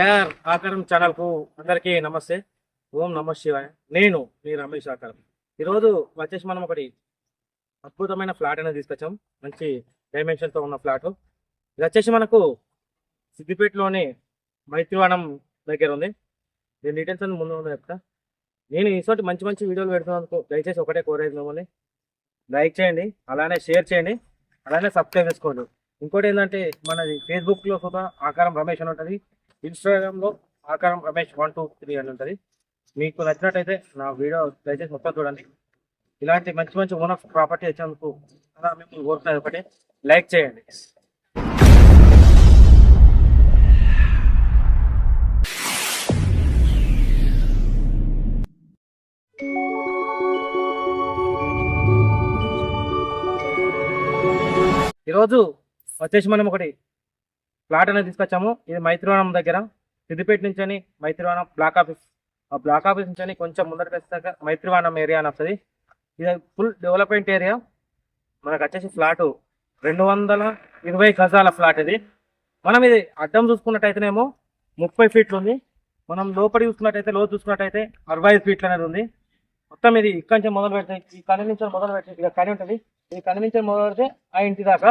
AR ఆకారం ఛానల్కు అందరికీ నమస్తే. ఓం నమ శివాయ. నేను మీ రమేష్ ఆకారం. ఈరోజు వచ్చేసి మనం ఒకటి అద్భుతమైన ఫ్లాట్ అనేది తీసుకొచ్చాం. మంచి డైమెన్షన్తో ఉన్న ఫ్లాట్. ఇది వచ్చేసి మనకు సిద్దిపేటలోని మైత్రివాణం దగ్గర ఉంది. దీని డీటెయిల్స్ అన్ని ముందు చెప్తా. నేను ఈసోటి మంచి మంచి వీడియోలు పెడుతున్నందుకు దయచేసి ఒకటే కోరేది మిమ్మల్ని. లైక్ చేయండి అలానే షేర్ చేయండి అలానే సబ్స్క్రైబ్ చేసుకోండి. ఇంకోటి ఏంటంటే మనది ఫేస్బుక్లో కూడా ఆకారం రమేష్ అని ఉంటుంది. ఇన్స్టాగ్రామ్లో ఆకారం రమేష్ వన్ టూ త్రీ అని ఉంటుంది. మీకు నచ్చినట్టయితే నా వీడియో దయచేసి మొత్తం చూడండి. ఇలాంటి మంచి మంచి ఓన్ ఆఫ్ ప్రాపర్టీ వచ్చేందుకు అలా మేము కోరుతున్నది ఒకటి లైక్ చేయండి. ఈరోజు వచ్చేసి మనం ఒకటి ప్లాట్ అనేది తీసుకొచ్చాము. ఇది మైత్రివనం దగ్గర. సిద్దిపేట నుంచి అని మైత్రివనం బ్లాక్ ఆఫీస్. ఆ బ్లాక్ ఆఫీస్ నుంచి అని కొంచెం ముందరికి వచ్చాక మైత్రివనం ఏరియా అని వస్తుంది. ఇది ఫుల్ డెవలప్మెంట్ ఏరియా. మనకు వచ్చేసి ఫ్లాటు రెండు వందల ఇరవై గజాల ఫ్లాట్ ఇది. మనం ఇది అడ్డం చూసుకున్నట్టయితేనేమో ముప్పై ఫీట్లు ఉంది మనం లోపలి చూసుకున్నట్టయితే లో చూసుకున్నట్టయితే అరవై ఐదు ఫీట్లు అనేది ఉంది. మొత్తం ఇది ఇక్కడి నుంచి మొదలు పెడితే ఈ కని నుంచి మొదలు పెడితే ఇక్కడ కని ఉంటుంది. ఇది కని నుంచి మొదలు పెడితే ఆ ఇంటి దాకా.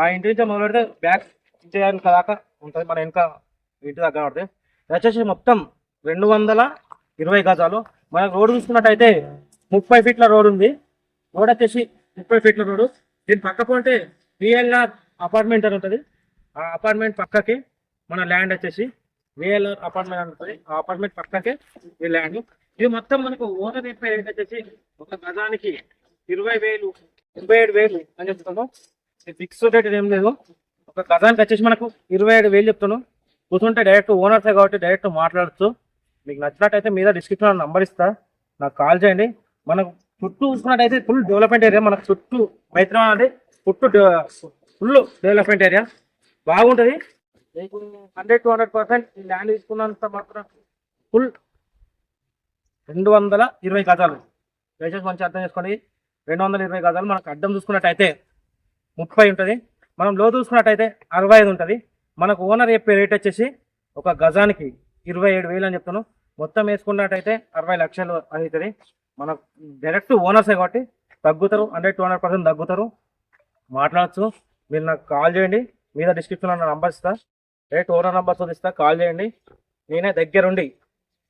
ఆ ఇంటి నుంచి మొదలు పెడితే బ్యాక్ చేయడానికి దాకా ఉంటుంది మన వెనక ఇంటి దాకా పడితే. వచ్చేసి మొత్తం రెండు వందల ఇరవై గజాలు. మనం రోడ్డు చూసుకున్నట్టయితే ముప్పై ఫీట్ల రోడ్ ఉంది. రోడ్ వచ్చేసి ముప్పై ఫీట్ల రోడ్డు. దీని పక్క పోతే విఎల్ఆర్ అపార్ట్మెంట్ అని ఉంటుంది. ఆ అపార్ట్మెంట్ పక్కకి మన ల్యాండ్ వచ్చేసి విఎల్ఆర్ అపార్ట్మెంట్ అని ఉంటుంది. ఆ అపార్ట్మెంట్ పక్కకే ఈ ల్యాండ్. ఇది మొత్తం మనకు ఓనర్ చెప్పే రేట్ వచ్చేసి ఒక గజానికి ఇరవై వేలు ఇరవై ఏడు వేలు అని చెప్తున్నాం. ఫిక్స్డ్ రేట్ ఏం లేదు. ఒక గజానికి వచ్చేసి మనకు ఇరవై ఏడు వేలు చెప్తాను కూర్చుంటే డైరెక్ట్ ఓనర్సే కాబట్టి డైరెక్ట్ మాట్లాడచ్చు. మీకు నచ్చినట్టయితే మీద డిస్క్రిప్షన్ నంబర్ ఇస్తా. నాకు కాల్ చేయండి. మనకు చుట్టూ చూసుకున్నట్టయితే ఫుల్ డెవలప్మెంట్ ఏరియా మనకు చుట్టూ మైత్రం అనేది చుట్టూ ఫుల్ డెవలప్మెంట్ ఏరియా బాగుంటుంది. మీకు హండ్రెడ్ టు హండ్రెడ్ పర్సెంట్ ఈ ల్యాండ్ తీసుకున్నంత మాత్రం ఫుల్ రెండు వందల ఇరవై గజాలు. దయచేసి మంచి అర్థం చేసుకోండి. రెండు వందల ఇరవై గజాలు మనకు అడ్డం చూసుకున్నట్టయితే ముప్పై ఉంటుంది. మనం లో చూసుకున్నట్టయితే అరవై ఐదు ఉంటుంది. మనకు ఓనర్ చెప్పే రేట్ వచ్చేసి ఒక గజానికి ఇరవై ఏడు వేలు అని చెప్తాను మొత్తం వేసుకున్నట్టయితే అరవై లక్షలు అవుతుంది. మనకు డైరెక్ట్ ఓనర్సే కాబట్టి తగ్గుతారు హండ్రెడ్ టూ హండ్రెడ్ పర్సెంట్ తగ్గుతారు. మాట్లాడచ్చు. మీరు నాకు కాల్ చేయండి. మీద డిస్క్రిప్షన్లో నా నంబర్ ఇస్తా. డైరెక్ట్ ఓనర్ నంబర్స్ ఇస్తా. కాల్ చేయండి. నేనే దగ్గరుండి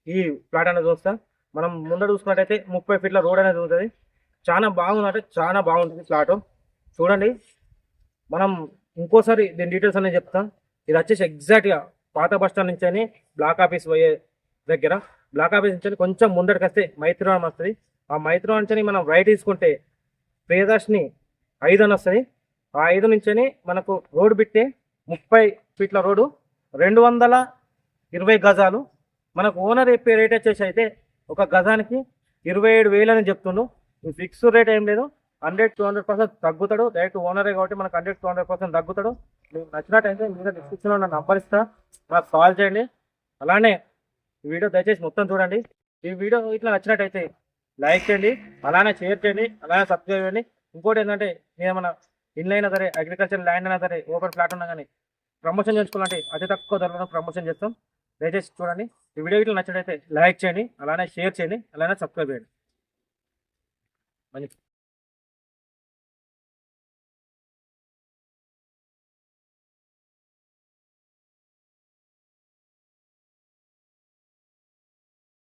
ఈ ప్లాట్ అనేది చూస్తా. మనం ముందర చూసుకున్నట్టయితే ముప్పై ఫీట్ల రోడ్ అనేది ఉంటుంది. చాలా బాగుందంటే. చాలా బాగుంటుంది ప్లాట్ చూడండి. మనం ఇంకోసారి దీని డీటెయిల్స్ అనేది చెప్తాం. ఇది వచ్చేసి ఎగ్జాక్ట్గా పాత బస్ స్టాండ్ నుంచి అని బ్లాక్ ఆఫీస్ పోయే దగ్గర. బ్లాక్ ఆఫీస్ నుంచి కొంచెం ముందరికి వస్తే మైత్రివనం వస్తుంది. ఆ మైత్రం నుంచి మనం రైట్ తీసుకుంటే ప్రియదర్శిని ఐదు అని వస్తుంది. ఆ ఐదు నుంచి మనకు రోడ్డు బిట్టే ముప్పై ఫీట్ల రోడ్డు రెండు వందల ఇరవై గజాలు. మనకు ఓనర్ చెప్పే రేట్ వచ్చేసి అయితే ఒక గజానికి ఇరవై ఏడు వేలు అని చెప్తుండు. ఫిక్స్డ్ ఫిక్స్ రేట్ ఏం లేదు. హండ్రెడ్ టూ హండ్రెడ్ పర్సెంట్ తగ్గుతాడు. డైరెక్ట్ ఓనరే కాబట్టి మనకు హండ్రెడ్ టూ హండ్రెడ్ పర్సెంట్ తగ్గుతాడు. మీకు నచ్చినట్టయితే మీద డిస్క్రిప్షన్లో నా నంబర్ ఇస్తా. నాకు కాల్ చేయండి. అలానే ఈ వీడియో దయచేసి మొత్తం చూడండి. ఈ వీడియో ఇట్లా నచ్చినట్టయితే లైక్ చేయండి. అలానే షేర్ చేయండి. అలానే సబ్స్క్రైబ్ చేయండి. ఇంకోటి ఏంటంటే ఏమైనా ఇల్లు అయినా సరే అగ్రికల్చర్ ల్యాండ్ అయినా సరే ఓపెన్ ఫ్లాట్ ఉన్నా కానీ ప్రమోషన్ చేసుకోవాలంటే అతి తక్కువ ధరలో ప్రమోషన్ చేస్తాం. దయచేసి చూడండి. ఈ వీడియో ఇట్లా నచ్చినట్టయితే లైక్ చేయండి. అలానే షేర్ చేయండి. అలానే సబ్స్క్రైబ్ చేయండి. మంచి